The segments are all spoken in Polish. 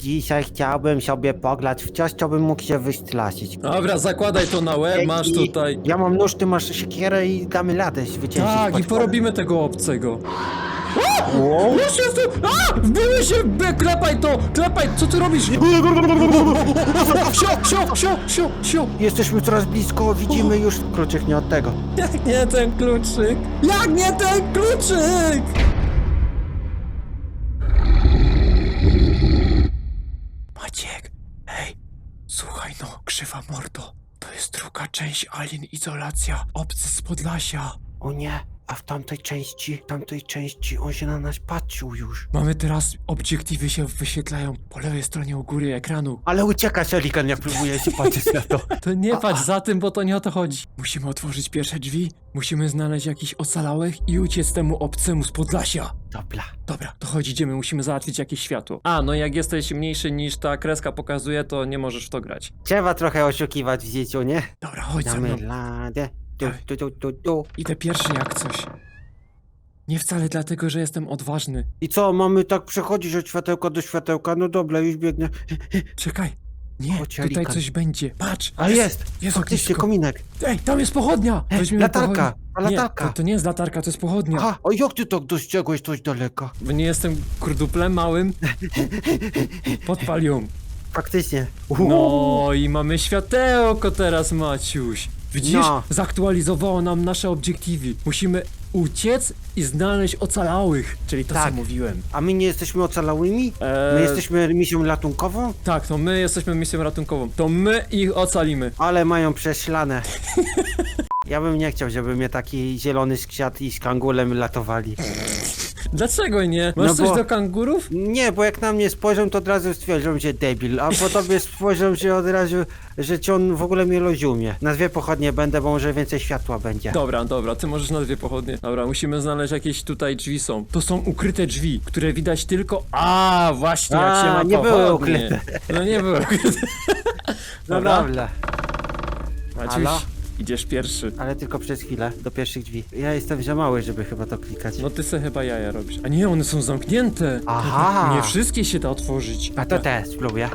Dzisiaj chciałbym sobie pograć w coś, co bym mógł się wystraszyć. Dobra, zakładaj to na łeb, masz tutaj. Ja mam nóż, ty masz siekierę i damy radę zwyciężyć. Tak, i potwora. porobimy tego obcego. Wow. Już jestem! A! Wbiły się! Be, klepaj to! Klepaj! Co ty robisz? Sio, sio, sio, sio, sio! Jesteśmy coraz blisko, widzimy już kluczyk nie od tego. Jak nie ten kluczyk? Jak nie ten kluczyk? Maciek, hej, słuchaj no, krzywa mordo. To jest druga część Alien Izolacja, obcy z Podlasia. O nie, a w tamtej części, w tamtej części on się na nas patrzył już. Mamy teraz, obiektywy się wyświetlają po lewej stronie u góry ekranu. Ale ucieka Shelikan, jak próbuje się patrzeć na to. To nie patrz za tym, bo to nie o to chodzi. Musimy otworzyć pierwsze drzwi, musimy znaleźć jakichś ocalałych i uciec temu obcemu z Podlasia. Dobra. Dobra, to chodź, idziemy, musimy załatwić jakieś światło. A, no jak jesteś mniejszy niż ta kreska pokazuje, to nie możesz w to grać. Trzeba trochę oszukiwać w życiu, nie? Dobra, chodź ze Damy mną. radę. Tu, Dawaj. tu, tu, tu, tu. Idę pierwszy jak coś. Nie wcale dlatego, że jestem odważny. I co, mamy tak przechodzić od światełka do światełka? No dobra, już biegnę. Czekaj. Nie, Chodź, tutaj Alikan. coś będzie. Patrz! A jest! Jest Faktycznie ognisko. kominek. Ej, tam jest pochodnia! Ej, Weźmiemy latarka, pochodnię. a Nie, latarka. to, to nie jest latarka, to jest pochodnia. Aha, a jak ty tak dostrzegłeś coś daleka? Bo nie jestem kurduplem małym. Podpal ją. Faktycznie. No i mamy światełko teraz, Maciuś. Widzisz? No. Zaktualizowało nam nasze obiektywy. Musimy uciec i znaleźć ocalałych. Czyli to, co Tak. mówiłem. A my nie jesteśmy ocalałymi? My Eee, jesteśmy misją ratunkową? Tak, to my jesteśmy misją ratunkową. To my ich ocalimy. Ale mają prześlane. Ja bym nie chciał, żeby mnie taki zielony skrzat i z kangulem latowali. Dlaczego nie? Masz No coś bo- do kangurów? Nie, bo jak na mnie spojrzą, to od razu stwierdzą, że debil, a po tobie spojrzą się od razu, że ci on w ogóle mnie rozumie. Na dwie pochodnie będę, bo może więcej światła będzie. Dobra, dobra, ty możesz na dwie pochodnie. Dobra, musimy znaleźć jakieś tutaj drzwi są. To są ukryte drzwi, które widać tylko... A, właśnie, jak A, się ma nie były pochodnie. ukryte. No nie były ukryte. No Dobra. dobra, Maciuś, Halo? Idziesz pierwszy. ale tylko przez chwilę, do pierwszych drzwi. Ja jestem za mały, żeby chyba to klikać. No ty se chyba jaja robisz. A nie, one są zamknięte. Aha. Nie wszystkie się da otworzyć. A to też spróbuję.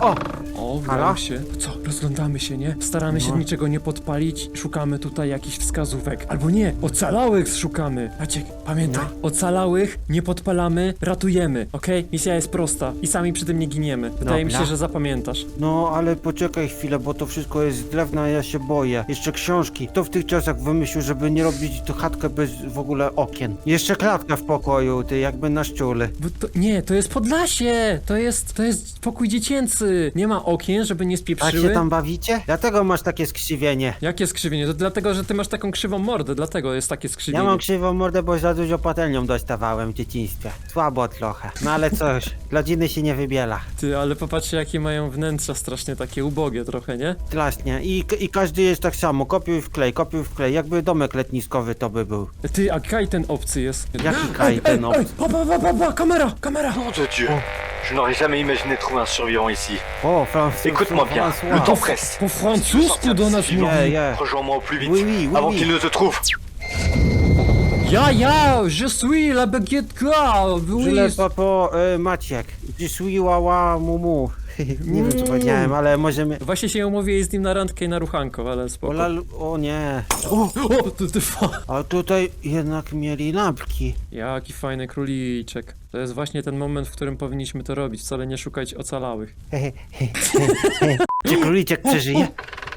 O, O, Halo? się. Co, rozglądamy się, nie? Staramy się No. niczego nie podpalić, szukamy tutaj jakichś wskazówek. Albo nie, ocalałych szukamy. Maciek, pamiętaj, No. ocalałych nie podpalamy, ratujemy, okej? Misja jest prosta i sami przy tym nie giniemy. Wydaje mi się, że zapamiętasz. no ale poczekaj chwilę, bo to wszystko jest z drewna, ja się boję. Jeszcze książki. Kto w tych czasach wymyślił, żeby nie robić tu chatkę bez w ogóle okien? Jeszcze klatka w pokoju, ty jakby na szczuly. Bo to, nie, to jest Podlasie! To jest, to jest pokój dziecięcy. Nie ma okien, żeby nie Tak spieprzyły. się tam bawicie? Dlatego masz takie skrzywienie. Jakie skrzywienie? To dlatego, że ty masz taką krzywą mordę, dlatego jest takie skrzywienie. Ja mam krzywą mordę, bo za dużo patelnią dostawałem w dzieciństwie. Słabo trochę. No ale coś, rodziny się nie wybiela. Ty, ale popatrzcie, jakie mają wnętrza strasznie takie ubogie trochę, nie? Strasznie. I, I każdy jest tak samo. Kopiuj w klej, kopiuj w klej. Jakby domek letniskowy to by był. Ty, a Kaj ten obcy jest. Jaki Kaj ten obcy? Ej, pa, pa, pa, pa, pa, kamera, kamera! Nom de Dieu Je n'aurais jamais imaginé trouver un survivant ici. O, Francuz. Écoute-moi bien, François. le temps presse. Po francusku do nas mówi. Yeah, yeah. Rejoins-moi au plus vite, Oui, oui, oui, avant oui. qu'il ne te trouve. Ja, ja, je suis la baguette'ka, Żyle oui. papo, y, Maciek. Dziswiła mumu. Nie wiem co powiedziałem, ale możemy... Właśnie się umówię z nim na randkę i na ruchanko, ale spoko. Ola, o nie. O, o, ty, ty, fa. A tutaj jednak mieli lampki. Jaki fajny króliczek. To jest właśnie ten moment, w którym powinniśmy to robić, wcale nie szukać ocalałych. Czy króliczek przeżyje?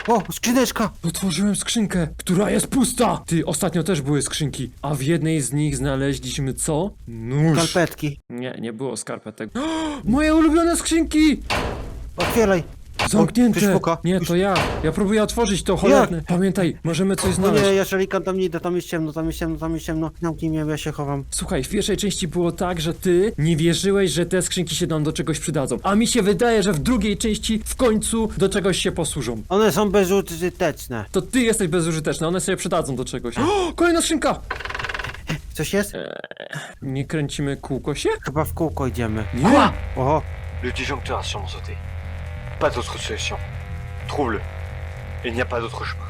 O, skrzyneczka! Otworzyłem skrzynkę, która jest pusta! Ty, ostatnio też były skrzynki, a w jednej z nich znaleźliśmy co? Nóż. Skalpetki. Nie, nie było skarpetek. Moje ulubione skrzynki! Otwieraj. Zamknięte! ktoś puka. Nie, to ja. Ja próbuję otworzyć to, cholerne. Pamiętaj, możemy coś No znaleźć. nie, ja szalikan tam nie idę, tam jest ciemno, tam jest ciemno, tam jest ciemno. Zamknij mnie, ja się chowam. Słuchaj, w pierwszej części było tak, że ty nie wierzyłeś, że te skrzynki się nam do czegoś przydadzą. A mi się wydaje, że w drugiej części w końcu do czegoś się posłużą. One są bezużyteczne. To ty jesteś bezużyteczny, one sobie przydadzą do czegoś. O, kolejna skrzynka! Coś jest? Nie kręcimy kółko się? Chyba w kółko idziemy. Nie! Oho, Le disjoncteur a sûrement sauté. Pas d'autre solution. Trouve-le. Il n'y a pas d'autre chemin.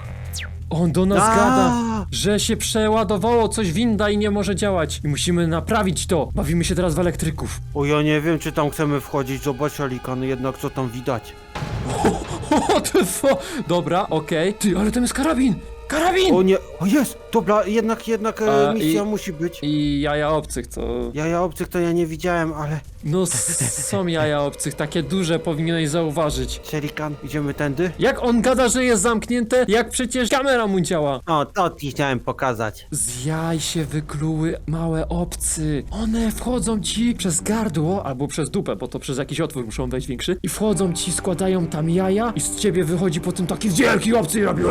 On do nas A! gada, że się przeładowało coś winda i nie może działać. I musimy naprawić to. Bawimy się teraz w elektryków. O, ja nie wiem, czy tam chcemy wchodzić. Zobacz, Alikan, jednak co tam widać. O, ty fo... Dobra, okej. Ty, ale tam jest karabin! Karabin! O nie, o jest! Dobra, jednak, jednak e, A, misja i- musi być. I jaja obcych, to... Jaja obcych to ja nie widziałem, ale... No są jaja obcych, takie duże, powinieneś zauważyć. Szelikan, idziemy tędy? Jak on gada, że jest zamknięte, jak przecież kamera mu działa. O, to ci chciałem pokazać. Z jaj się wykluły małe obcy. One wchodzą ci przez gardło albo przez dupę, bo to przez jakiś otwór muszą wejść większy. I wchodzą ci, składają tam jaja i z ciebie wychodzi potem taki wielki obcy i robi...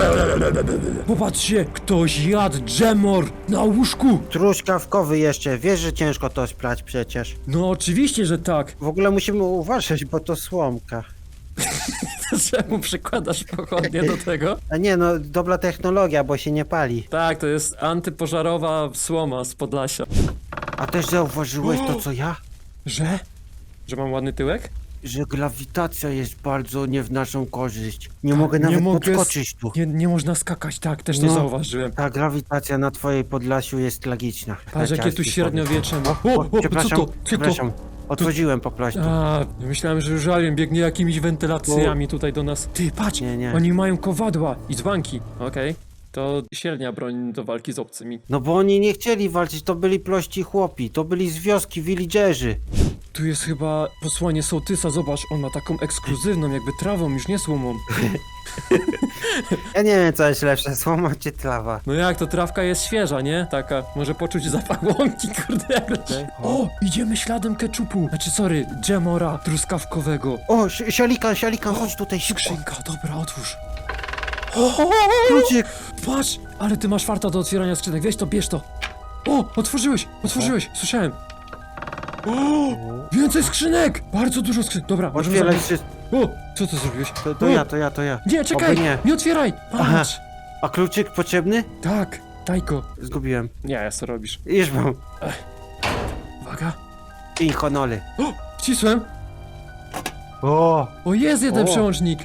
Popatrzcie, ktoś jadł dżemor na łóżku. Truskawkowy jeszcze, wiesz, że ciężko to sprać przecież. No oczywiście, że tak. W ogóle musimy uważać, bo to słomka. Czemu przykładasz pochodnie do tego? A nie, no, dobra technologia, bo się nie pali. Tak, to jest antypożarowa słoma z Podlasia. A też zauważyłeś to, co ja? Że? Że mam ładny tyłek? Że grawitacja jest bardzo nie w naszą korzyść. Nie mogę nawet Tak, mogę podskoczyć tu. Nie, nie można skakać, tak, też to No. zauważyłem. Ta grawitacja na twojej Podlasiu jest tragiczna. Patrz, jakie tu Leciarski średniowiecze ma. O, O, o, co przepraszam, to? Co to? przepraszam. Otworzyłem po prostu. A, myślałem, że już alien biegnie jakimiś wentylacjami tutaj do nas. Ty, patrz, Nie, nie. oni mają kowadła i dzbanki. Okej, to średnia broń do walki z obcymi. No bo oni nie chcieli walczyć, to byli prości chłopi, to byli z wioski, villagerzy. Tu jest chyba posłanie sołtysa, zobacz, on ma taką ekskluzywną, jakby trawą, już nie słomą. Ja nie wiem, co jest lepsze, słoma czy trawa. No jak, to trawka jest świeża, nie? Taka, może poczuć zapach łąki, kurde, jak leci. O, idziemy śladem keczupu, znaczy, sorry, dżemora truskawkowego. O, si- sialikan, chodź tutaj szybko. Skrzynka, dobra, otwórz. Kluczyk. Patrz, ale ty masz farta do otwierania skrzynek, weź to, bierz to. O, otworzyłeś, otworzyłeś, słyszałem. O, więcej skrzynek! Bardzo dużo skrzynek, dobra, możemy Otwieraj zamknąć. wszystko. O, co ty zrobiłeś? To, to o, ja, to ja, to ja. Nie, czekaj, Oby nie. nie. otwieraj, Aha. patrz. A kluczyk potrzebny? Tak, daj go. Zgubiłem. Nie, ja co robisz? Już mam. Uwaga. I honole. O, wcisłem. O! O, jest jeden O. przełącznik.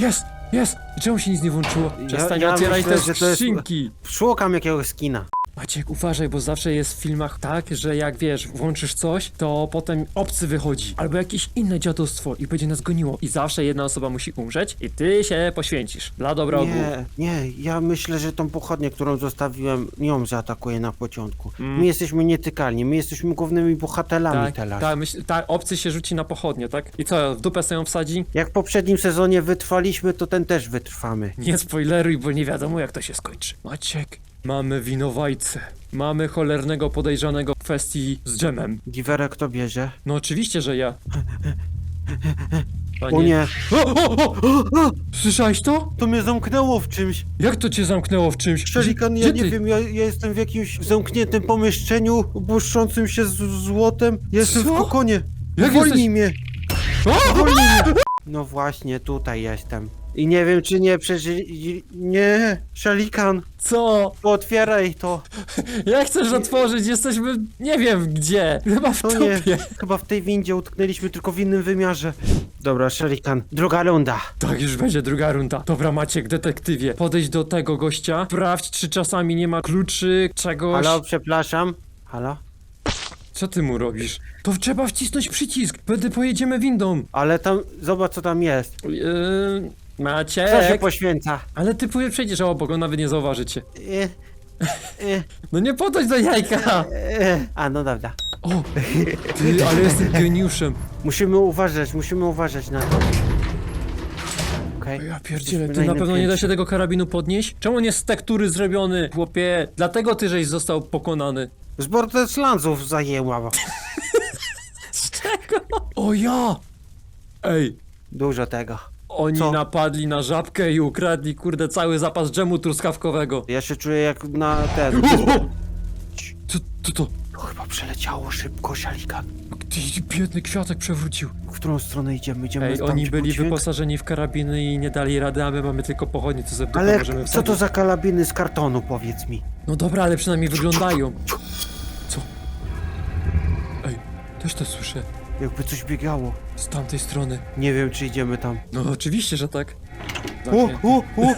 Jest, jest. I czemu się nic nie włączyło? Przestań ja otwierać myślę, te że to jest- skrzynki. Szukam jakiegoś skina. Maciek, uważaj, bo zawsze jest w filmach tak, że jak wiesz, włączysz coś, to potem obcy wychodzi. Albo jakieś inne dziadostwo i będzie nas goniło. I zawsze jedna osoba musi umrzeć i ty się poświęcisz. Dla dobra ogółu. Nie, nie, ja myślę, że tą pochodnię, którą zostawiłem, nią zaatakuję na początku. Mm. My jesteśmy nietykalni, my jesteśmy głównymi bohaterami Tak, teraz. tak, myśl, tak, obcy się rzuci na pochodnie, tak? I co, w dupę sobie ją wsadzi? Jak w poprzednim sezonie wytrwaliśmy, to ten też wytrwamy. Nie spoileruj, bo nie wiadomo jak to się skończy. Maciek, mamy winowajcę. Mamy cholernego podejrzanego w kwestii z dżemem. Giwerek kto bierze? No oczywiście, że ja. O nie, O, o, o, o! Słyszałeś to? to mnie zamknęło w czymś. Jak to cię zamknęło w czymś? Szelikan, ja Gdzie nie ty? wiem, ja, ja jestem w jakimś zamkniętym pomieszczeniu, błyszczącym się z złotem. Jestem Co? w kokonie. Jak Uwolnij mnie. O! Uwolnij mnie. No właśnie, tutaj jestem. I nie wiem, czy nie przeżyli... Nie, Szelikan, Co? otwieraj to. Jak chcesz otworzyć? Jesteśmy nie wiem gdzie. Chyba w To nie, chyba w tej windzie utknęliśmy tylko w innym wymiarze. Dobra, Szelikan, druga runda. Tak, już będzie druga runda. Dobra, Maciek, detektywie. Podejdź do tego gościa. Sprawdź, czy czasami nie ma kluczy, czegoś. Halo, przepraszam. Halo? Co ty mu robisz? To trzeba wcisnąć przycisk. Będę pojedziemy windą. Ale tam, zobacz co tam jest. Yy, Co się Maciek. poświęca? Ale ty powie- przejdziesz obok, on nawet nie zauważy cię. E, e, No nie podchodź do jajka. e. A, no dobra. O, ty, ale jestem geniuszem. Musimy uważać, musimy uważać na to. Okej. Ja pierdzielę, Jesteśmy ty na pewno nie da się tego karabinu podnieść? Czemu on jest z tektury zrobiony, chłopie? Dlatego ty żeś został pokonany. Z Borderlandsów zajęła. Z czego? O ja! Ej, Dużo tego. Oni Co? napadli na żabkę i ukradli, kurde, cały zapas dżemu truskawkowego. Ja się czuję jak na ten. Co, co to? To chyba przeleciało szybko, Szalikan. Ty, biedny kwiatek przewrócił. W którą stronę idziemy? Idziemy Ej, tam, oni gdzie byli dźwięk? wyposażeni w karabiny i nie dali rady, a my mamy tylko pochodnie, co sobie Ale możemy co wsadzić. to za kalabiny z kartonu, powiedz mi? No dobra, ale przynajmniej wyglądają. Co? Ej, też to słyszę. Jakby coś biegało. Z tamtej strony. Nie wiem, czy idziemy tam. No oczywiście, że tak. U, u, u.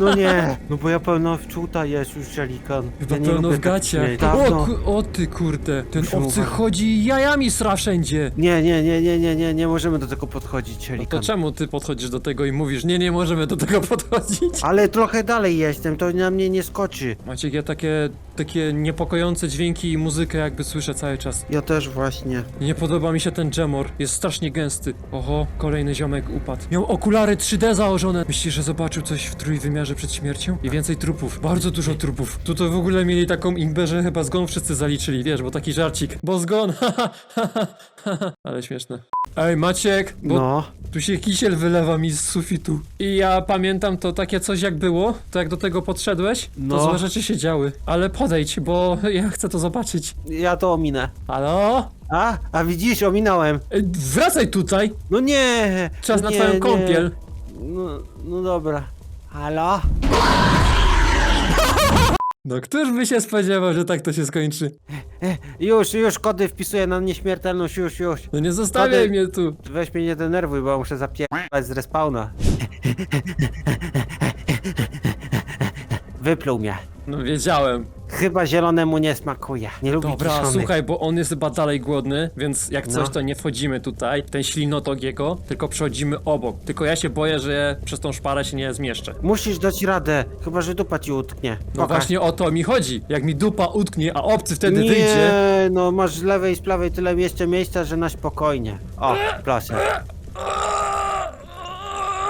No nie, no bo ja pełno wczuta jest już szelikan. Chyba ja nie pełno lubię w gaciach. takich miejsc. O, ku, o ty kurde, ten Musimy obcy uważać. chodzi i jajami sra wszędzie. Nie, nie, nie, nie, nie, nie, nie możemy do tego podchodzić, No to czemu ty podchodzisz do tego i mówisz, nie, nie możemy do tego podchodzić? Ale trochę dalej jestem, to na mnie nie skoczy. Maciek, ja takie, takie niepokojące dźwięki i muzykę jakby słyszę cały czas. Ja też właśnie. Nie podoba mi się ten jamor, jest strasznie gęsty. Oho, kolejny ziomek upadł. Miał okulary 3D założone. Myślisz, że zobaczył coś w trójwymiarze przed śmiercią? I więcej trupów, bardzo dużo trupów. Tutaj w ogóle mieli taką imbę, że chyba zgon wszyscy zaliczyli, wiesz, bo taki żarcik. Bo zgon. Ale śmieszne. Ej, Maciek, bo No. Tu się kisiel wylewa mi z sufitu. I ja pamiętam to takie coś jak było, to jak do tego podszedłeś, to No. złe rzeczy się działy. Ale podejdź, bo ja chcę to zobaczyć. Ja to ominę. Halo? A, a widzisz, ominąłem. Ej, Wracaj tutaj! No nie! Czas na nie, twoją nie. kąpiel. No, no dobra. Halo? No któż by się spodziewał, że tak to się skończy? Już, już, kody wpisuję na nieśmiertelność, już, już. No nie zostawiaj Kody- mnie tu. Weź mnie nie denerwuj, bo muszę zapierdać z respawna. Wypluł mnie. No wiedziałem. Chyba zielonemu nie smakuje. Nie lubi Dobra, kiszonych. słuchaj, bo on jest chyba dalej głodny, więc jak coś, No. to nie wchodzimy tutaj, ten ślinotok jego, tylko przechodzimy obok. Tylko ja się boję, że przez tą szparę się nie zmieszczę. Musisz dać radę, chyba że dupa ci utknie. No właśnie o to mi chodzi. Jak mi dupa utknie, a obcy wtedy nie, wyjdzie. no masz z lewej i z prawej tyle jeszcze miejsca, że na spokojnie. O, proszę.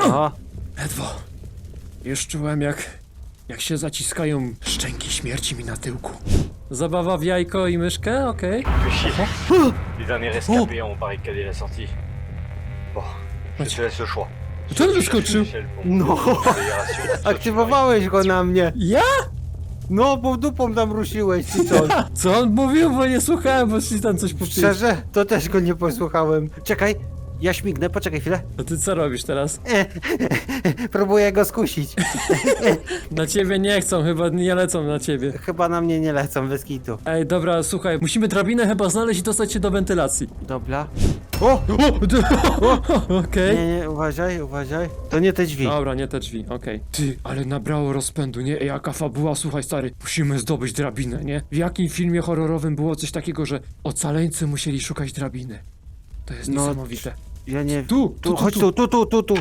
O, Ledwo. Już czułem jak, jak się zaciskają szczęki śmierci mi na tyłku. Zabawa w jajko i myszkę? Okej. Fais chier. Les derniers rescapés ont barricadé la sortie. Bon, je te laisse le choix. Co on wyskoczył? No. aktywowałeś go na mnie. Ja? No, bo dupą tam ruszyłeś, czy co? Co on mówił, bo nie słuchałem, bo ci tam coś powiedział. Szczerze, to też go nie posłuchałem. Czekaj, ja śmignę, poczekaj chwilę. A ty co robisz teraz? Próbuję go skusić. Na ciebie nie chcą, chyba nie lecą na ciebie. Chyba na mnie nie lecą, bez kitu. Ej, dobra, słuchaj, musimy drabinę chyba znaleźć i dostać się do wentylacji. Dobra. O! O, d- Okej. Nie, nie, uważaj, uważaj. To nie te drzwi. Dobra, nie te drzwi, okej. Ty, ale nabrało rozpędu, nie? Ej, Jaka fabuła, słuchaj stary, musimy zdobyć drabinę, nie? W jakim filmie horrorowym było coś takiego, że ocaleńcy musieli szukać drabiny? To jest No, niesamowite. Ja nie... Tu, tu, tu, chodź tu. tu, tu, tu, tu.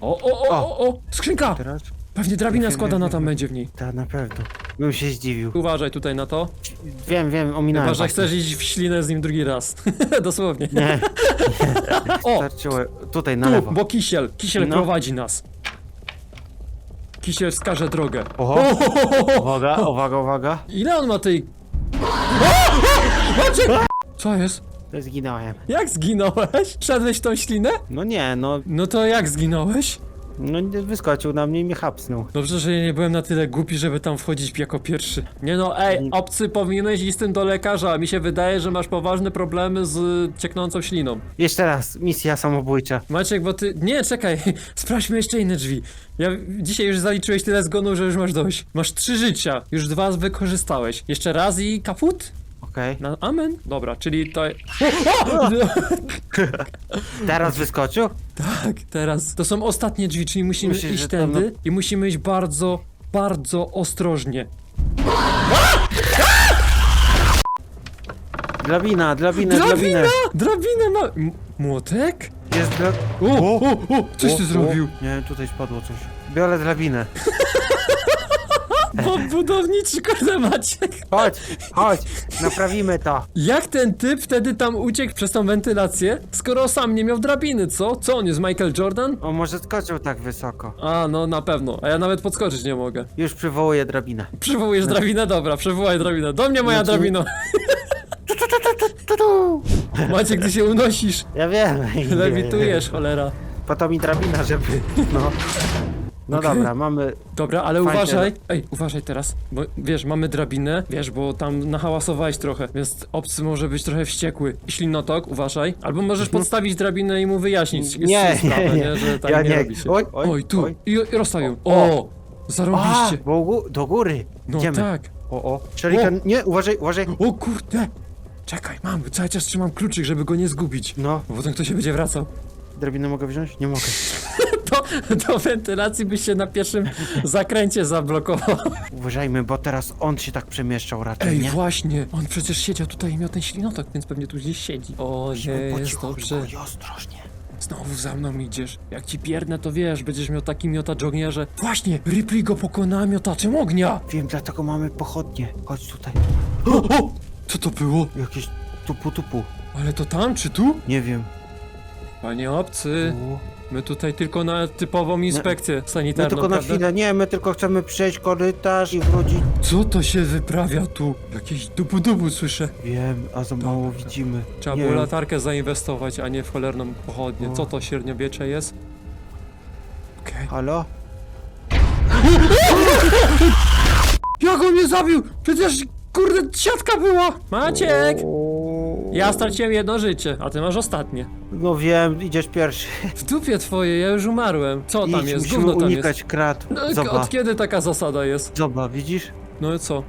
O, o, o, o, o, skrzynka! Teraz? Pewnie drabina składana tam będzie w niej. Tak, na pewno. Bym się zdziwił. Uważaj tutaj na to. Wiem, wiem, ominąłem. Chyba, że właśnie. chcesz iść w ślinę z nim drugi raz. Dosłownie. Nie, O, starczyło. Tutaj, na tu, lewo. bo kisiel, kisiel No. prowadzi nas. Kisiel wskaże drogę. Oho. Uwaga, uwaga, uwaga. Ile on ma tej... O! Co jest? Zginąłem. Jak zginąłeś? Szedłeś tą ślinę? No nie, no, No to jak zginąłeś? no nie wyskoczył na mnie i mnie hapsnął. Dobrze, że ja nie byłem na tyle głupi, żeby tam wchodzić jako pierwszy. Nie no, ej, obcy, powinieneś iść z tym do lekarza. Mi się wydaje, że masz poważne problemy z cieknącą śliną. Jeszcze raz, misja samobójcza. Maciek, bo ty... Nie, czekaj, sprawdźmy jeszcze inne drzwi. Ja dzisiaj już zaliczyłeś tyle zgonów, że już masz dość. Masz trzy życia, już dwa wykorzystałeś. Jeszcze raz i kaput? Okej. Na amen? Dobra, czyli to... O! O! Teraz wyskoczył? Tak, teraz. To są ostatnie drzwi, czyli musimy Myślisz, iść że tam, tędy i musimy iść bardzo, bardzo ostrożnie. Drabina, drabina, Drabina! drabina. Ma... M- Młotek? Jest dra... O, o, o, coś ty zrobił. Nie, tutaj spadło coś. Biorę drabinę. Bo budowniczy, kurde Maciek. Chodź, chodź, naprawimy to. Jak ten typ wtedy tam uciekł przez tą wentylację, skoro sam nie miał drabiny, co? Co on jest, Michael Jordan? O, może skoczył tak wysoko. A, no na pewno, a ja nawet podskoczyć nie mogę. Już przywołuję drabinę. Przywołujesz drabinę? Dobra, przywołaj drabinę. Do mnie moja Znaczy- drabino. Tu, tu. Maciek, ty się unosisz, Ja wiem. lewitujesz, cholera. Po to mi drabina, żeby... No. No Okej. dobra, mamy... Dobra, ale Fajnie. uważaj. Ej, uważaj teraz, bo wiesz, mamy drabinę, wiesz, bo tam nahałasowałeś trochę, więc obcy może być trochę wściekły. Ślinotok, uważaj. Albo możesz podstawić drabinę i mu wyjaśnić Mhm. Nie, sprawę, nie, nie, że tak Ja nie, robi się. Oj, oj, tu. oj. I, I rozstawił. O, O, A, zarąbiście. bo gó- do góry. No Idziemy. tak. O, o. Szelikan, nie, uważaj, uważaj. O kurde. Czekaj, mam, cały czas trzymam kluczyk, żeby go nie zgubić. No, Bo potem ktoś się będzie wracał. drabinę mogę wziąć? Nie mogę. do, do wentylacji byś się na pierwszym zakręcie zablokował. Uważajmy, bo teraz on się tak przemieszczał raczej, Ej, nie? właśnie, on przecież siedział tutaj i miał ten ślinotok, więc pewnie tu gdzieś siedzi. O, nie, Po jest cichu, dobrze. i ostrożnie. Znowu za mną idziesz. Jak ci piernę, to wiesz, będziesz miał taki miotacz ognia, że... Właśnie, Ripley go pokonała miotaczem ognia! Wiem, dlatego mamy pochodnie. Chodź tutaj. O, o! Co to było? Jakieś tupu tupu. Ale to tam czy tu? Nie wiem. Panie obcy, my tutaj tylko na typową inspekcję My sanitarną, tylko na prawda? chwilę, nie, my tylko chcemy przejść korytarz i wrócić. Co to się wyprawia tu? Jakieś dubu-dubu słyszę. Wiem, a za mało Dobra. widzimy. Trzeba nie było wiem. latarkę zainwestować, a nie w cholerną pochodnię. O. Co to średniowiecze jest? Okej. Halo? Jak on mnie zabił? Przecież, kurde, siatka była! Maciek! Ja straciłem jedno życie, a ty masz ostatnie. No wiem, idziesz pierwszy. W dupie twoje, ja już umarłem. Co tam Idź, jest? musimy Gówno tam unikać jest. krat. No, Zobacz, od kiedy taka zasada jest? zobacz, widzisz? No i co?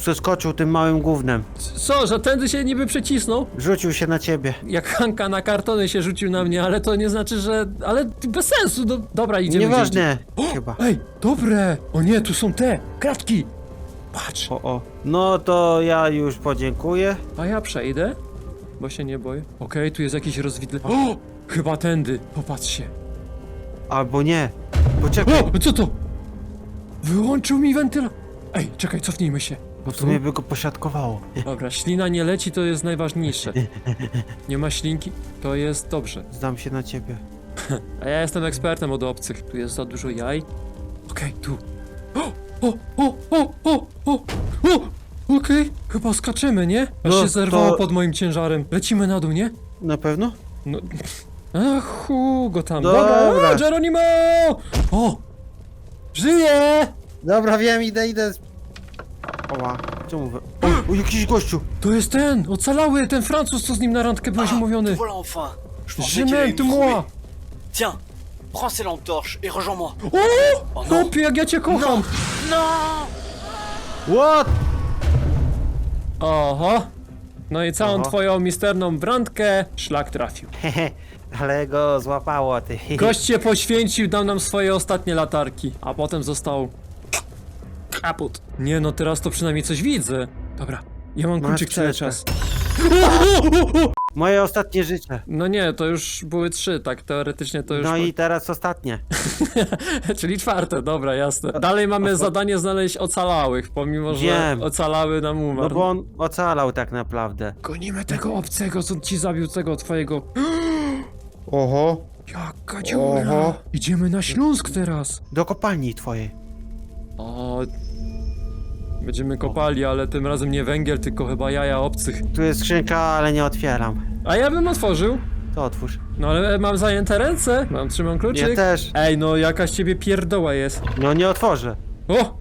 Przeskoczył tym małym gównem. Co, że tędy się niby przecisnął? Rzucił się na ciebie. Jak Hanka na kartony się rzucił na mnie, ale to nie znaczy, że... Ale bez sensu, no dobra, idziemy gdzieś. Nieważne. Chyba. Ej, dobre! O nie, tu są te, kratki! Patrz, O, o. No to ja już podziękuję. a ja przejdę, bo się nie boję. Okej, tu jest jakieś rozwidle... O! Chyba tędy, popatrzcie. Albo nie. Poczekaj, O, co to? Wyłączył mi wentyla... Ej, czekaj, cofnijmy się. bo to mnie by go posiadkowało. Dobra, ślina nie leci, to jest najważniejsze. Nie ma ślinki, to jest dobrze. Zdam się na ciebie. A ja jestem ekspertem od obcych. Tu jest za dużo jaj. Okej, tu. O, o, o, o, o, o, o! Okej, chyba skaczemy, nie? Aż No, się zerwało to- pod moim ciężarem. Lecimy na dół, nie? Na pewno? No... Ach, Hugo tam. Dobra. Dobra, Geronimo! O! Żyje! Dobra, wiem, idę, idę. Oła, czemu wy... O, o, jakiś gościu! To jest ten, ocalały, ten Francuz, co z nim na randkę byłeś umówiony. Voilà enfin Je me moi! Tiens, prends ces lampes torches et rejoins-moi. O! O no. Chłopie, jak ja cię kocham! What? Oho! No i całą Oho. twoją misterną brandkę szlak trafił. Hehe, ale go złapało, ty. Gość się poświęcił, dał nam swoje ostatnie latarki, a potem został kaput. Nie no, teraz to przynajmniej coś widzę. Dobra, ja mam Masz kluczyk cały czas. Moje ostatnie życie. No nie, to już były trzy, tak teoretycznie to już... No i teraz ostatnie. Czyli czwarte, dobra, jasne. Dalej mamy zadanie znaleźć ocalałych, pomimo że Wiem. ocalały nam No umarł. bo on ocalał tak naprawdę. Gonimy tego obcego, co ci zabił tego twojego... Oho. Jaka dziura! Oho. Idziemy na Śląsk teraz! Do kopalni twojej. O... Będziemy kopali, ale tym razem nie węgiel, tylko chyba jaja obcych. Tu jest skrzynka, ale nie otwieram. A ja bym otworzył. To otwórz. No ale mam zajęte ręce, mam trzymam kluczyk. Ja też. Ej, no jakaś ciebie pierdoła jest. No nie otworzę. O!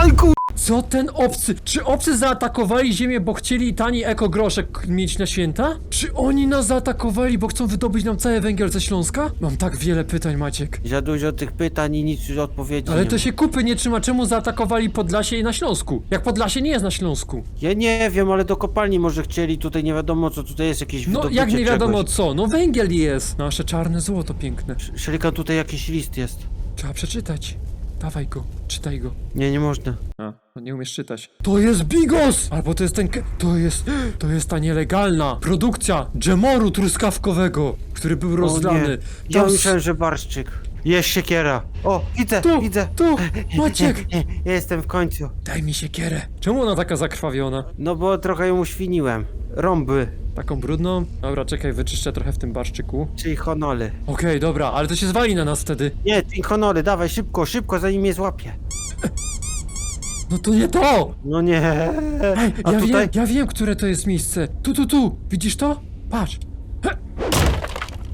Aj kur... Co ten obcy? Czy obcy zaatakowali ziemię, bo chcieli tani ekogroszek mieć na święta? Czy oni nas zaatakowali, bo chcą wydobyć nam cały węgiel ze Śląska? Mam tak wiele pytań, Maciek. Za dużo tych pytań i nic już odpowiedzi Ale nie to ma. się kupy nie trzyma, czemu zaatakowali Podlasie i na Śląsku? Jak Podlasie nie jest na Śląsku? Ja nie wiem, ale do kopalni może chcieli, tutaj nie wiadomo co, tutaj jest jakieś No wydobycie jak nie wiadomo czegoś. co, no węgiel jest. Nasze czarne złoto piękne. Szelikan, tutaj jakiś list jest. Trzeba przeczytać. Dawaj go, czytaj go. Nie, nie można. A, no nie umiesz czytać. To jest Bigos! Albo to jest ten... ke- To jest... To jest ta nielegalna produkcja dżemoru truskawkowego, który był rozlany. nie. Ja Tam s- myślałem, że barszczyk. Jest siekiera. O, widzę, Tu, widzę. tu, Maciek! Jestem w końcu. Daj mi siekierę. Czemu ona taka zakrwawiona? No bo trochę ją uświniłem. Rąby, Taką brudną? Dobra, czekaj, wyczyszczę trochę w tym barszczyku. czyli honoly. Okej, dobra, ale to się zwali na nas wtedy. Nie, czyli honoly, dawaj szybko, szybko, zanim mnie złapie. No to nie to! No nie. Ej, A ja tutaj? wiem, ja wiem, które to jest miejsce. Tu, tu, tu! Widzisz to? Patrz!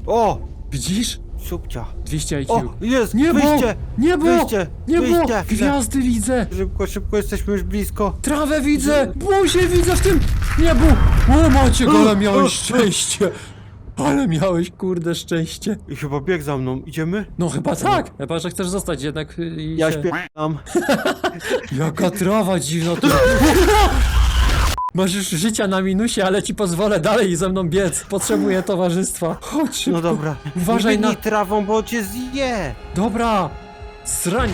O, Widzisz? Subcia. 200 IQ. O, jest, Niebo! wyjście. Niebo! Wyjście, Niebo! wyjście. Gwiazdy widzę! Szybko, szybko, jesteśmy już blisko. Trawę widzę! Buzię widzę w tym niebu! O Maciek, ale miałeś szczęście! Ale miałeś kurde szczęście. I chyba bieg za mną, idziemy? No chyba tak! Chyba, że chcesz zostać jednak y, i Ja się... śpiewam. Jaka trawa dziwna tu. Masz już życia na minusie, ale ci pozwolę dalej ze mną biec. Potrzebuję towarzystwa. Chodź szybko. No dobra. Uważaj na... trawą, bo cię zje! Dobra. Srań.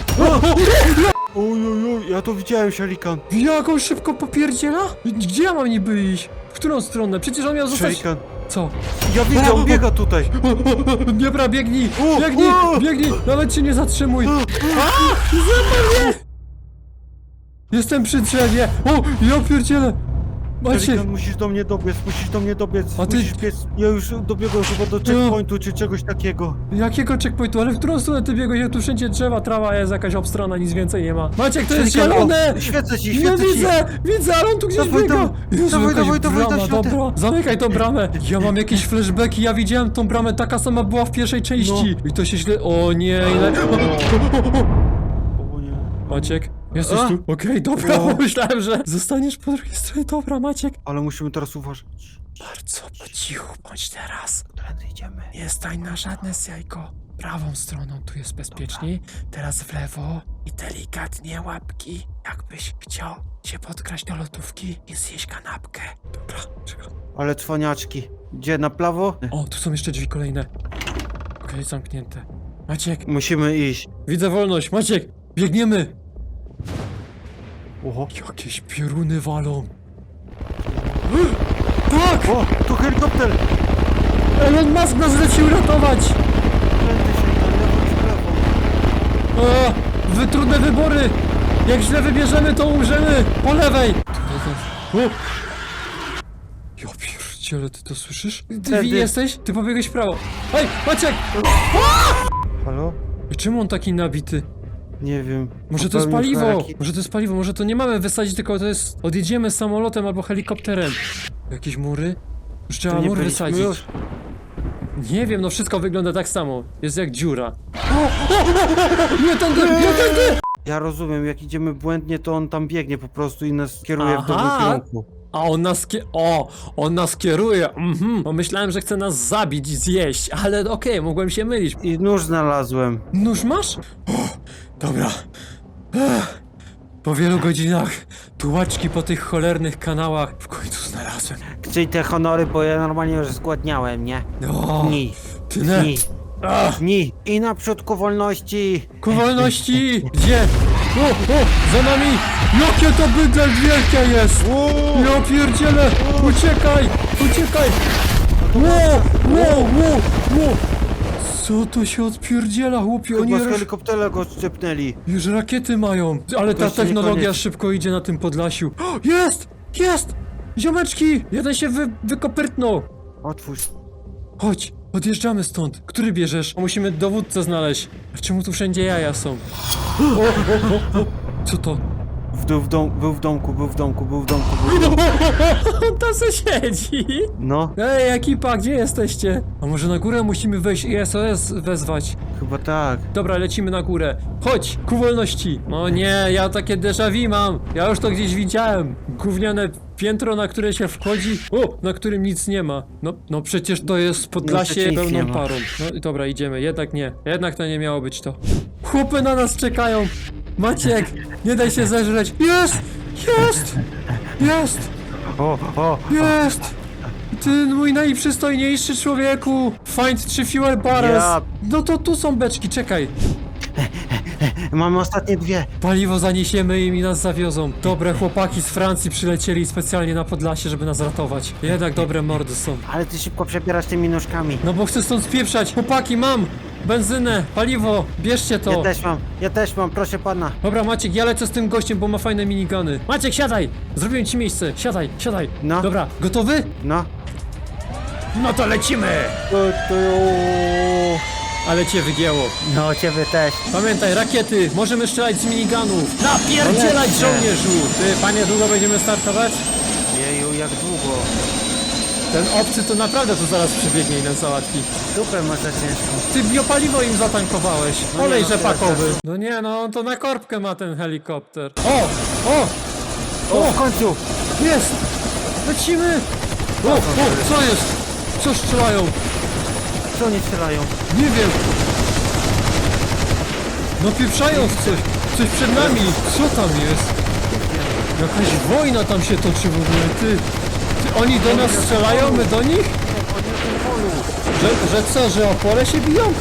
Oj, oj, oj, ja to widziałem, Shuriken. Jak on szybko popierdziela? Gdzie ja mam niby iść? W którą stronę? Przecież on miał zostać... Shuriken. Co? Ja widzę, on biega tutaj. Dobra, biegnij! Biegnij! Biegnij! Nawet się nie zatrzymuj! Złapał mnie! Jestem przy drzewie! O! Ja pierdzielę! Macie! Shuriken, musisz do mnie dobiec, musisz do mnie dobiec. A ty- Musisz biec. Ja już dobiegłem chyba do checkpointu czy czegoś takiego. Jakiego checkpointu? Ale w którą stronę ty biegłeś? Jak tu wszędzie drzewa, trawa jest jakaś obstrona, nic więcej nie ma. Maciek, to jest Shuriken, o, zielone! Świecę ci, No świecę ci. widzę! Widzę, ale on tu gdzieś Dawaj, biega! dawaj, Jezu, dawaj, jakaś dawaj, brama. Zamykaj tą bramę! Ja mam jakieś flashbacki, ja widziałem tą bramę, taka sama była w pierwszej części. No. I to się źle... O nie, ile... O nie. Maciek, jesteś A? tu? Okej, dobra, O. myślałem, że zostaniesz po drugiej stronie. Dobra, Maciek. Ale musimy teraz uważać. Bardzo po cichu bądź teraz. Którędy idziemy? Nie stań na żadne jajko. Prawą stroną tu jest bezpieczniej, teraz w lewo i delikatnie łapki, jakbyś chciał się podkraść do lodówki i zjeść kanapkę. Dobra, czekaj. Ale cwaniaczki. Gdzie, na prawo? O, tu są jeszcze drzwi kolejne. Okej, zamknięte. Maciek, Musimy iść. widzę wolność. Maciek, biegniemy. Oho. Jakieś pioruny walą. Tak! O, tu helikopter! Elon Musk nas leci uratować! Kręty się, lewo czy lewo? O, wy trudne wybory! Jak źle wybierzemy, to umrzemy! Po lewej! O! Ja pierdziele, ty to słyszysz? Ty Wtedy- jesteś? Ty pobiegłeś w prawo. Hej, Maciek! Halo? I czemu on taki nabity? Nie wiem. Może to jest Popełnił paliwo! Może to jest paliwo, może to nie mamy wysadzić, tylko to jest... Odjedziemy samolotem albo helikopterem. Jakieś mury? Już trzeba nie mur byliśmy wysadzić. już? Nie wiem, no wszystko wygląda tak samo. Jest jak dziura. Nie tędy, nie tędy! Ja rozumiem, jak idziemy błędnie, to on tam biegnie po prostu i nas kieruje w dobrym Aha. kierunku. A on nas kie... O! On nas kieruje! Mhm. Pomyślałem, że chce nas zabić i zjeść, ale okej, mogłem się mylić. I nóż znalazłem. Nóż masz? O, dobra. Ech. Po wielu godzinach tułaczki po tych cholernych kanałach w końcu znalazłem. Chcę te honory, bo ja normalnie już zgładniałem, nie? O, Ni, ty ne. ni, Ach, ni. I naprzód ku wolności. ku wolności! Gdzie? O, o, za nami! Jakie to bydle wielkie jest! Ja pierdzielę! Uciekaj! Uciekaj! Ło! Ło! Ło! Ło! Co to się odpierdziela, chłopie? Oni Chyba z helikoptera go szczepnęli. już rakiety mają. Ale ta jeszcze nie technologia koniec. szybko idzie na tym Podlasiu. O, jest! Jest! Ziomeczki! Jeden się wy, wykopyrtnął. Otwórz. Chodź, odjeżdżamy stąd. Który bierzesz? Musimy dowódcę znaleźć. A czemu tu wszędzie jaja są? O, o, o, o. Co to? W, dół, w dom, był w domku, był w domku, był w domku, był w domku. On tam se siedzi. No, Ej, ekipa, gdzie jesteście? A może na górę musimy wejść i SOS wezwać? chyba tak. Dobra, lecimy na górę. Chodź, ku wolności. No nie, ja takie déjà vu mam. Ja już to gdzieś widziałem. Gówniane piętro, na które się wchodzi. O, na którym nic nie ma. No, no przecież to jest No, Podlasie przecież nic nie pełną ma. parą. No i dobra, idziemy. Jednak nie. Jednak to nie miało być to. Chłopy na nas czekają. Maciek, nie daj się zeżreć. Jest! Jest! Jest! O, o, Jest! Ty mój najprzystojniejszy człowieku! Find three fuel barrels! Ja- No to tu są beczki, czekaj! mamy ostatnie dwie. Paliwo zaniesiemy im i nas zawiozą. Dobre chłopaki z Francji przylecieli specjalnie na Podlasie, żeby nas ratować. Jednak dobre mordy są. Ale ty szybko przebierasz tymi nóżkami. No bo chcę stąd spieprzać. Chłopaki, mam! Benzynę, paliwo, bierzcie Ja to! też mam, ja też mam, proszę pana. Dobra Maciek, ja lecę z tym gościem, bo ma fajne minigany. Maciek, siadaj! Zrobiłem ci miejsce, siadaj, siadaj. No. Dobra, gotowy? No. No to lecimy! Ale cię wygięło. No, ciebie też. Pamiętaj, rakiety, możemy strzelać z minigunów. Napierdzielać Lecę. żołnierzu! Ty, panie, długo będziemy startować? Jeju, jak długo. Ten obcy to naprawdę tu zaraz przybiegnie i nas załatwi. Dupę masz za ciężką. Ty biopaliwo im zatankowałeś. No Olej nie, no rzepakowy. teraz- No nie, no on to na korbkę ma ten helikopter. O! O! O, w końcu! Jest! Lecimy! O! O! Co jest? Co strzelają? Co oni strzelają? Nie wiem. No pieprzają w coś. Coś przed nami. Co tam jest? Jakaś wojna tam się toczy w ogóle, ty. Ty oni do nas strzelają, my do nich? Że, że co, że o pole się biją?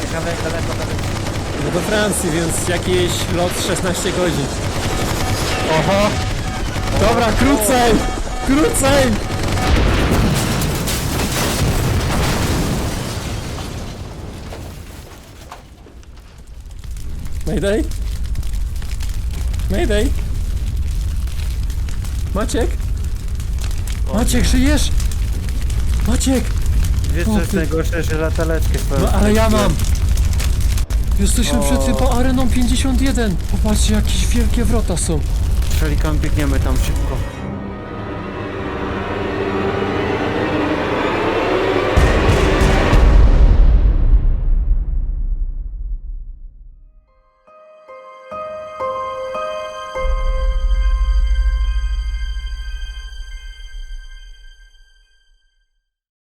No do Francji, więc jakiś lot 16 godzin. Oho! Dobra, krócej! Krócej! Mayday? Mayday? Maciek? Maciek, żyjesz? Maciek! Wiesz co jest ty- najgorsze, że lataleczkę. No ale ja mam! Jesteśmy przed typą areną 51. Popatrzcie, jakieś wielkie wrota są. Szelikan, biegniemy tam szybko.